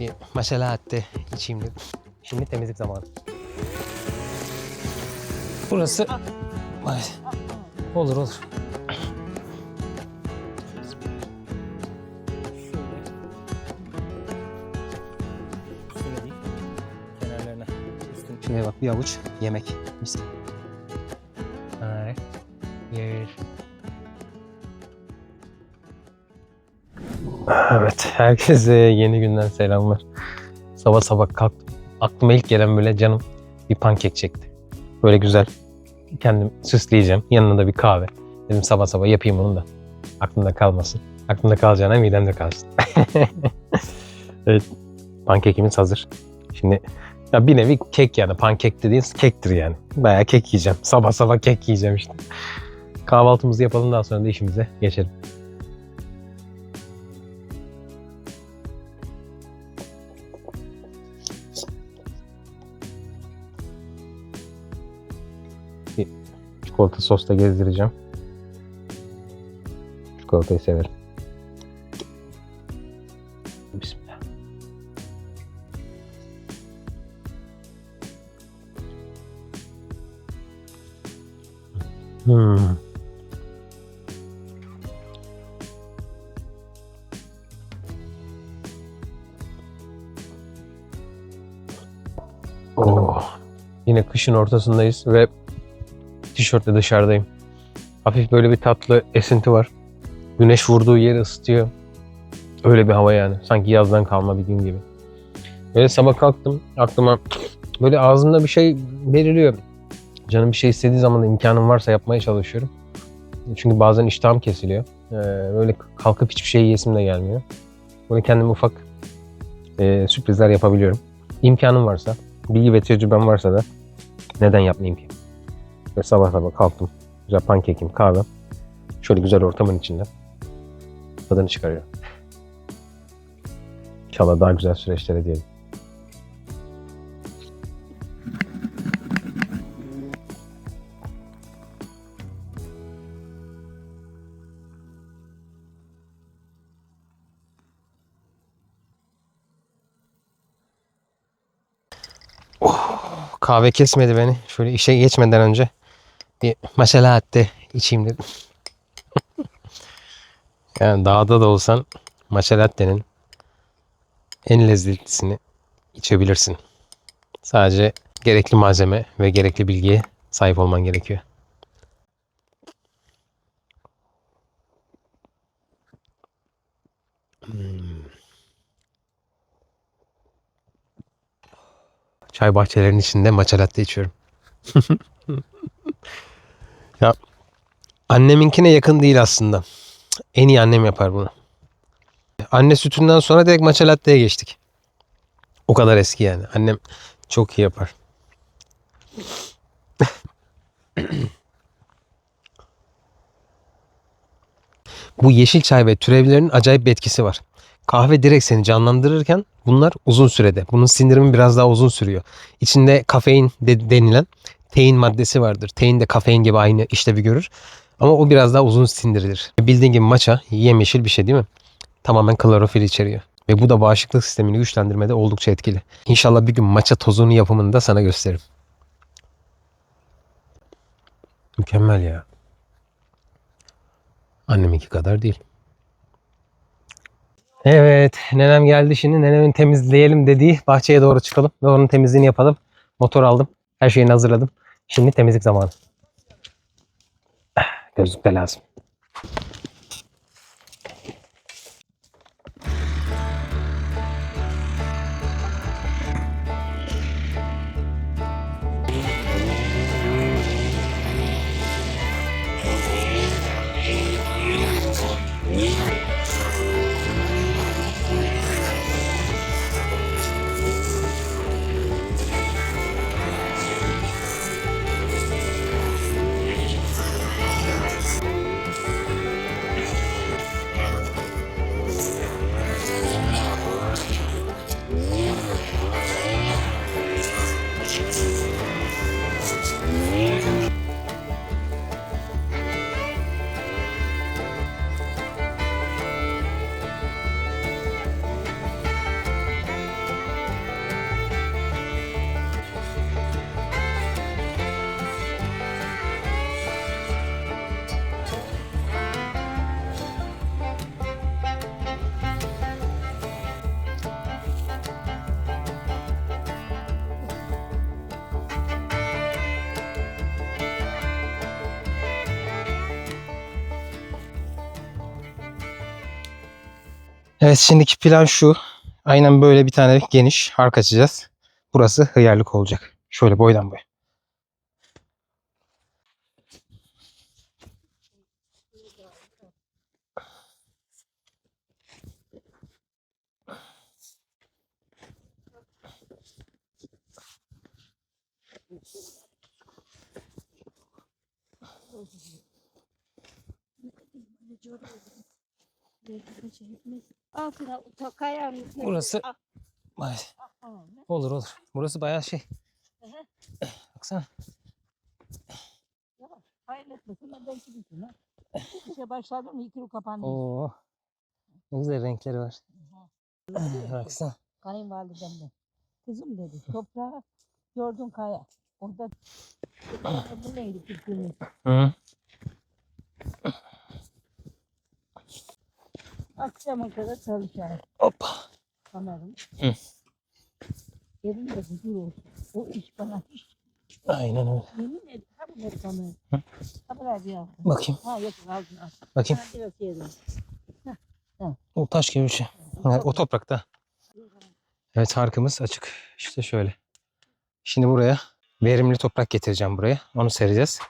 Bir masala latte içeyim dedim. Şimdi temizlik zamanı. Burası... Ay. Olur olur. Şuraya bak bir avuç yemek. Mis. Evet, herkese yeni günden selamlar. Sabah sabah kalktım. Aklıma ilk gelen böyle canım bir pankek çekti. Böyle güzel. Kendim süsleyeceğim. Yanına da bir kahve. Dedim sabah sabah yapayım onu da. Aklımda kalmasın. Aklımda kalacağına midemde kalsın. evet, pankekimiz hazır. Şimdi ya bir nevi kek yani. Pankek dediğiniz kektir yani. Bayağı kek yiyeceğim. Sabah sabah kek yiyeceğim işte. Kahvaltımızı yapalım daha sonra da işimize geçelim. Bir çikolata sosla gezdireceğim. Çikolatayı severim. Bismillah. Hmm. Oh. Yine kışın ortasındayız ve tişörtle dışarıdayım. Hafif böyle bir tatlı esinti var. Güneş vurduğu yeri ısıtıyor. Öyle bir hava yani. Sanki yazdan kalma bir gün gibi. Böyle sabah kalktım. Aklıma böyle ağzımda bir şey beliriyor. Canım bir şey istediği zaman da imkanım varsa yapmaya çalışıyorum. Çünkü bazen iştahım kesiliyor. Ee, böyle kalkıp hiçbir şey yiyesim de gelmiyor. Böyle kendime ufak e, sürprizler yapabiliyorum. İmkanım varsa, bilgi ve tecrübem varsa da neden yapmayayım ki? Ve sabah sabah kalktım. Güzel pankekim, kahve. Şöyle güzel ortamın içinde. Tadını çıkarıyor. İnşallah daha güzel süreçlere diyelim. kahve kesmedi beni. Şöyle işe geçmeden önce bir masala latte içeyim yani dağda da olsan matcha latte'nin en lezzetlisini içebilirsin. Sadece gerekli malzeme ve gerekli bilgiye sahip olman gerekiyor. Hmm. Çay bahçelerinin içinde matcha latte içiyorum. ya anneminkine yakın değil aslında. En iyi annem yapar bunu. Anne sütünden sonra direkt matcha latte'ye geçtik. O kadar eski yani. Annem çok iyi yapar. Bu yeşil çay ve türevlerinin acayip bir etkisi var. Kahve direkt seni canlandırırken bunlar uzun sürede. Bunun sindirimi biraz daha uzun sürüyor. İçinde kafein de, denilen tein maddesi vardır. Tein de kafein gibi aynı işlevi görür. Ama o biraz daha uzun sindirilir. Bildiğin gibi matcha yemyeşil bir şey değil mi? Tamamen klorofil içeriyor. Ve bu da bağışıklık sistemini güçlendirmede oldukça etkili. İnşallah bir gün matcha tozunu yapımını da sana gösteririm. Mükemmel ya. Anneminki kadar değil. Evet, nenem geldi şimdi. Nenemin temizleyelim dediği bahçeye doğru çıkalım ve onun temizliğini yapalım. Motor aldım. Her şeyini hazırladım. Şimdi temizlik zamanı. Gözlük de lazım. Evet şimdiki plan şu. Aynen böyle bir tane geniş hark açacağız. Burası hıyarlık olacak. Şöyle boydan boya. Altına kayar Burası- Vay, Olur olur. Burası bayağı şey. Baksana. Hayretmesin ben belki ha. İşe başladım yıkılıp kapandı. Oo. Ne güzel renkleri var. Baksana. Kayınvalidem de. Kızım dedi toprağa gördün kaya. Orada bu neydi? Hı. Akşama kadar çalışacağım. Hoppa. Kamerım. Hı. Evimde huzur olsun. O iş bana hiç Aynen öyle. yemin ederim. Ha bunları kamerım. Hı. Ha bırak ya. Bakayım. Ha yok aldın al. Bakayım. Ha, biraz yedim. O taş gibi bir şey. Ha, o toprakta. Evet harkımız açık. İşte şöyle. Şimdi buraya verimli toprak getireceğim buraya. Onu sereceğiz.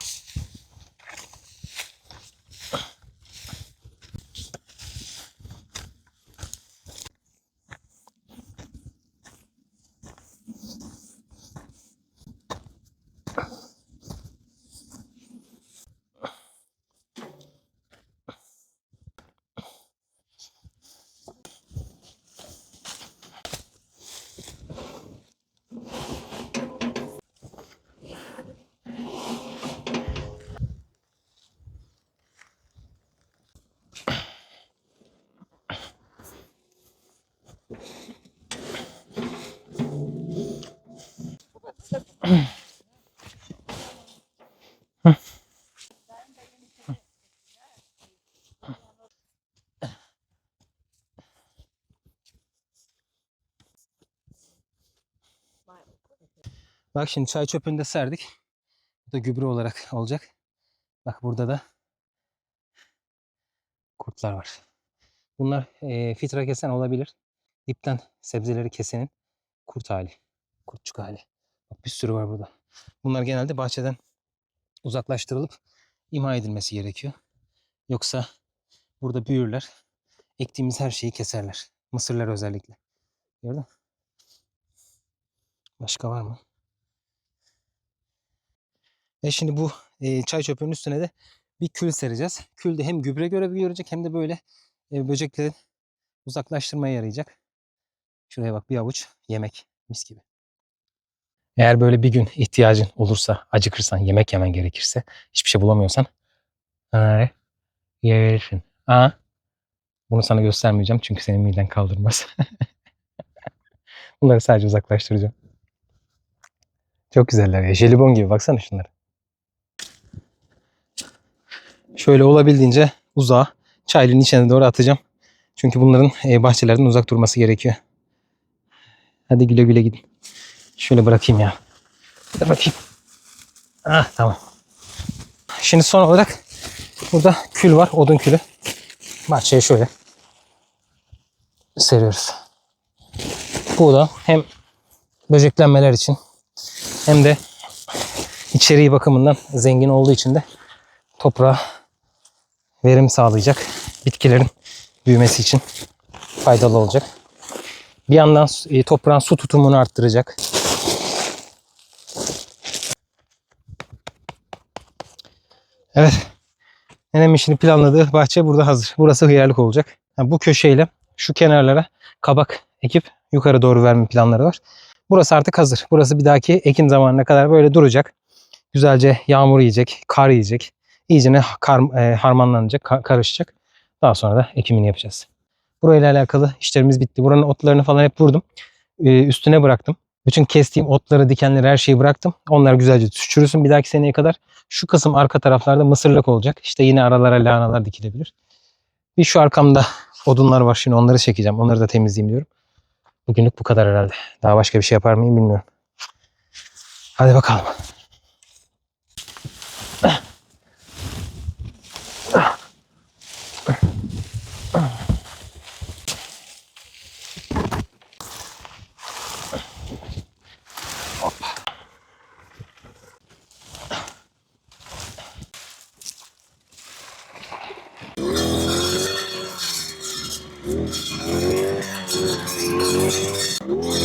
Bak şimdi çay çöpünü de serdik. Bu da gübre olarak olacak. Bak burada da kurtlar var. Bunlar eee fitra kesen olabilir. Dipten sebzeleri kesenin kurt hali. Kurtçuk hali. Bak bir sürü var burada. Bunlar genelde bahçeden uzaklaştırılıp imha edilmesi gerekiyor. Yoksa burada büyürler. Ektiğimiz her şeyi keserler. Mısırlar özellikle. Gördün mü? Başka var mı? E şimdi bu e, çay çöpünün üstüne de bir kül sereceğiz. Kül de hem gübre görevi görecek hem de böyle e, böcekleri uzaklaştırmaya yarayacak. Şuraya bak bir avuç yemek mis gibi. Eğer böyle bir gün ihtiyacın olursa, acıkırsan, yemek yemen gerekirse, hiçbir şey bulamıyorsan ha, yiyebilirsin. Aa, bunu sana göstermeyeceğim çünkü senin miden kaldırmaz. Bunları sadece uzaklaştıracağım. Çok güzeller ya. Jelibon gibi baksana şunlara. Şöyle olabildiğince uzağa çaylığın içine doğru atacağım. Çünkü bunların e, bahçelerden uzak durması gerekiyor. Hadi güle güle gidin. Şöyle bırakayım ya. Hadi bakayım. Ah tamam. Şimdi son olarak burada kül var. Odun külü. Bahçeye şöyle seriyoruz. Bu da hem böceklenmeler için hem de içeriği bakımından zengin olduğu için de toprağa verim sağlayacak. Bitkilerin büyümesi için faydalı olacak. Bir yandan e, toprağın su tutumunu arttıracak. Evet. Nenem işini planladığı bahçe burada hazır. Burası hıyarlık olacak. Ha, bu köşeyle şu kenarlara kabak ekip yukarı doğru verme planları var. Burası artık hazır. Burası bir dahaki ekim zamanına kadar böyle duracak. Güzelce yağmur yiyecek, kar yiyecek. İyice kar, e, harmanlanacak, ka- karışacak. Daha sonra da ekimini yapacağız. Burayla alakalı işlerimiz bitti. Buranın otlarını falan hep vurdum. Ee, üstüne bıraktım. Bütün kestiğim otları, dikenleri her şeyi bıraktım. Onlar güzelce çürüsün bir dahaki seneye kadar. Şu kısım arka taraflarda mısırlık olacak. İşte yine aralara lahanalar dikilebilir. Bir şu arkamda odunlar var. Şimdi onları çekeceğim. Onları da temizleyeyim diyorum. Bugünlük bu kadar herhalde. Daha başka bir şey yapar mıyım bilmiyorum. Hadi bakalım. Música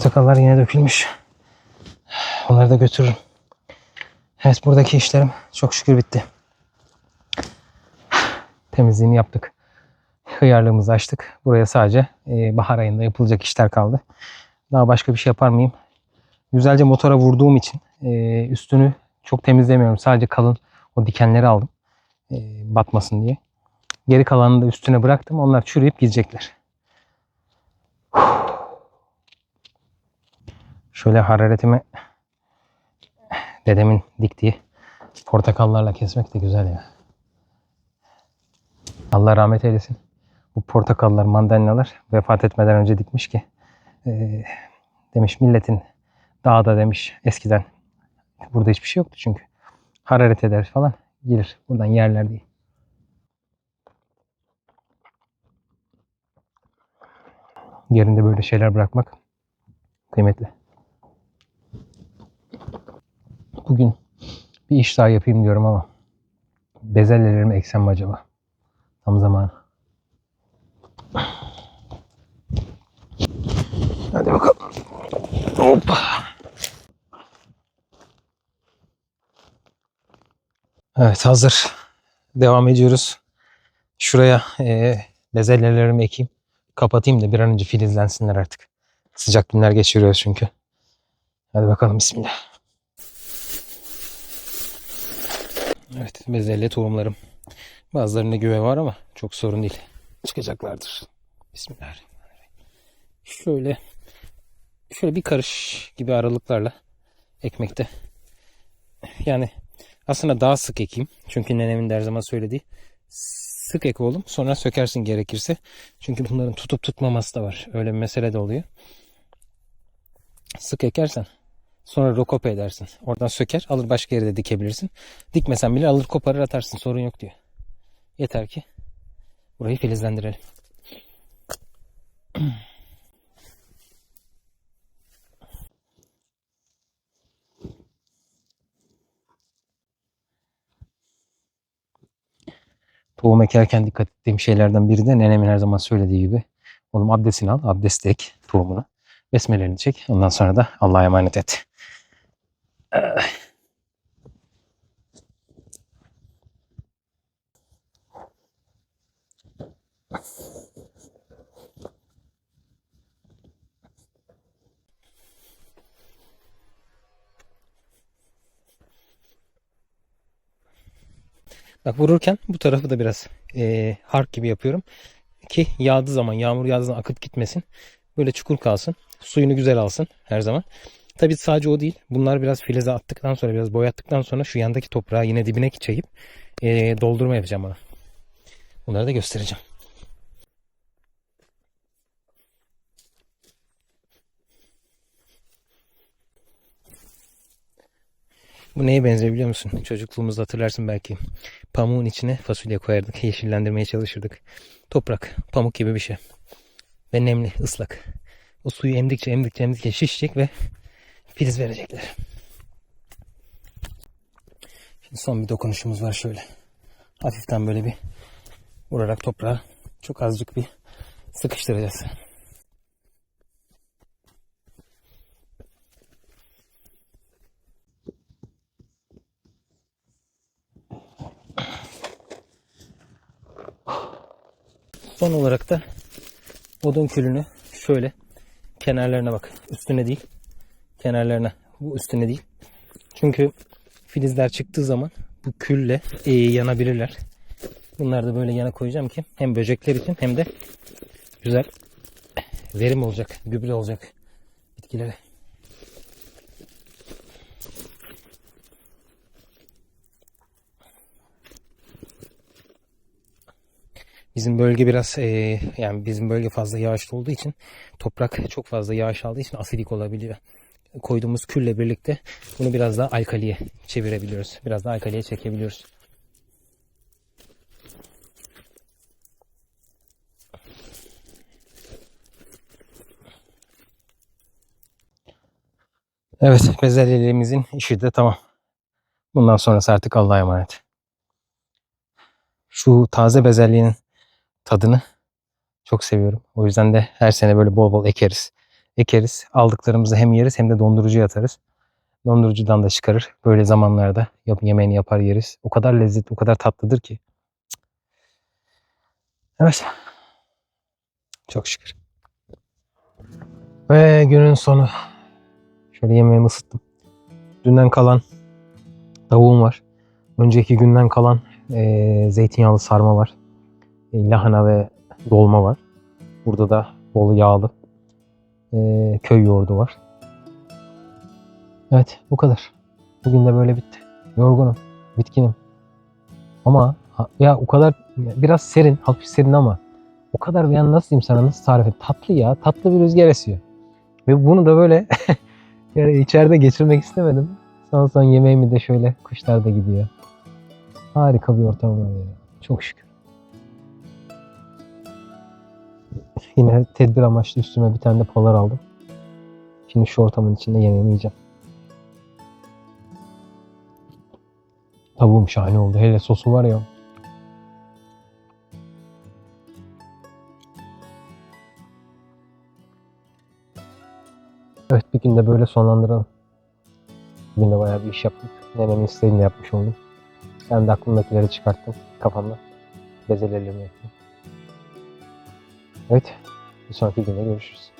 Portakallar yine dökülmüş. Onları da götürürüm. Evet buradaki işlerim çok şükür bitti. Temizliğini yaptık. Hıyarlığımızı açtık. Buraya sadece e, bahar ayında yapılacak işler kaldı. Daha başka bir şey yapar mıyım? Güzelce motora vurduğum için e, üstünü çok temizlemiyorum. Sadece kalın o dikenleri aldım. E, batmasın diye. Geri kalanını da üstüne bıraktım. Onlar çürüyüp gidecekler. Şöyle hararetimi dedemin diktiği portakallarla kesmek de güzel ya. Allah rahmet eylesin. Bu portakallar, mandalinalar vefat etmeden önce dikmiş ki eee, demiş milletin dağda demiş eskiden burada hiçbir şey yoktu çünkü hararet eder falan gelir buradan yerler diye. Yerinde böyle şeyler bırakmak kıymetli. Bugün bir iş daha yapayım diyorum ama bezelyelerimi eksem mi acaba? Tam zamanı. Hadi bakalım. Hoppa. Evet hazır. Devam ediyoruz. Şuraya eee bezelyelerimi ekeyim. Kapatayım da bir an önce filizlensinler artık. Sıcak günler geçiriyoruz çünkü. Hadi bakalım bismillah. Evet bezelye tohumlarım. Bazılarında güve var ama çok sorun değil. Çıkacaklardır. Bismillahirrahmanirrahim. Şöyle şöyle bir karış gibi aralıklarla ekmekte. Yani aslında daha sık ekeyim. Çünkü nenemin de her zaman söylediği sık ek oğlum sonra sökersin gerekirse. Çünkü bunların tutup tutmaması da var. Öyle bir mesele de oluyor. Sık ekersen Sonra rokope edersin. Oradan söker alır başka yere de dikebilirsin. Dikmesen bile alır koparır atarsın sorun yok diyor. Yeter ki burayı filizlendirelim. Tohum ekerken dikkat ettiğim şeylerden biri de nenemin her zaman söylediği gibi. Oğlum abdestini al, abdest ek tohumunu. Besmeleni çek. Ondan sonra da Allah'a emanet et. Bak vururken bu tarafı da biraz eee hark gibi yapıyorum. Ki yağdığı zaman, yağmur yağdığı zaman akıp gitmesin. Böyle çukur kalsın. Suyunu güzel alsın her zaman. Tabi sadece o değil. Bunlar biraz filize attıktan sonra, biraz boyattıktan sonra şu yandaki toprağı yine dibine çekip eee, doldurma yapacağım bana. Bunları da göstereceğim. Bu neye benziyor biliyor musun? Çocukluğumuzda hatırlarsın belki. Pamuğun içine fasulye koyardık. Yeşillendirmeye çalışırdık. Toprak, pamuk gibi bir şey. Ve nemli, ıslak. O suyu emdikçe emdikçe emdikçe şişecek ve filiz verecekler. Şimdi son bir dokunuşumuz var şöyle. Hafiften böyle bir vurarak toprağa çok azıcık bir sıkıştıracağız. Son olarak da odun külünü şöyle kenarlarına bak. Üstüne değil. Kenarlarına. Bu üstüne değil. Çünkü filizler çıktığı zaman bu külle e, yanabilirler. Bunları da böyle yana koyacağım ki hem böcekler için hem de güzel verim olacak, gübre olacak bitkilere. Bizim bölge biraz eee, yani bizim bölge fazla yağışlı olduğu için toprak çok fazla yağış aldığı için asidik olabiliyor. Koyduğumuz külle birlikte bunu biraz daha alkaliye çevirebiliyoruz. Biraz daha alkaliye çekebiliyoruz. Evet, bezelyelerimizin işi de tamam. Bundan sonrası artık Allah'a emanet. Şu taze bezelyenin tadını çok seviyorum. O yüzden de her sene böyle bol bol ekeriz. Ekeriz. Aldıklarımızı hem yeriz hem de dondurucuya atarız. Dondurucudan da çıkarır. Böyle zamanlarda yemeğini yapar yeriz. O kadar lezzetli, o kadar tatlıdır ki. Evet. Çok şükür. Ve günün sonu. Şöyle yemeğimi ısıttım. Dünden kalan tavuğum var. Önceki günden kalan eee, zeytinyağlı sarma var. E, lahana ve dolma var. Burada da bol yağlı eee, köy yoğurdu var. Evet bu kadar. Bugün de böyle bitti. Yorgunum, bitkinim. Ama ya o kadar biraz serin, hafif serin ama o kadar yani nasıl diyeyim sana nasıl tarif edeyim? Tatlı ya, tatlı bir rüzgar esiyor. Ve bunu da böyle yani içeride geçirmek istemedim. Sağ olsun yemeğimi de şöyle kuşlar da gidiyor. Harika bir ortam var ya. Çok şükür. Yine tedbir amaçlı üstüme bir tane de polar aldım. Şimdi şu ortamın içinde yemeğimi yiyeceğim. Tavuğum şahane oldu. Hele sosu var ya. Evet bir gün de böyle sonlandıralım. Bugün de bayağı bir iş yaptık. Nenemin isteğini de yapmış oldum. Ben de aklımdakileri çıkarttım kafamda. Bezelerimi yaptım. Evet. Bir sonraki günde görüşürüz.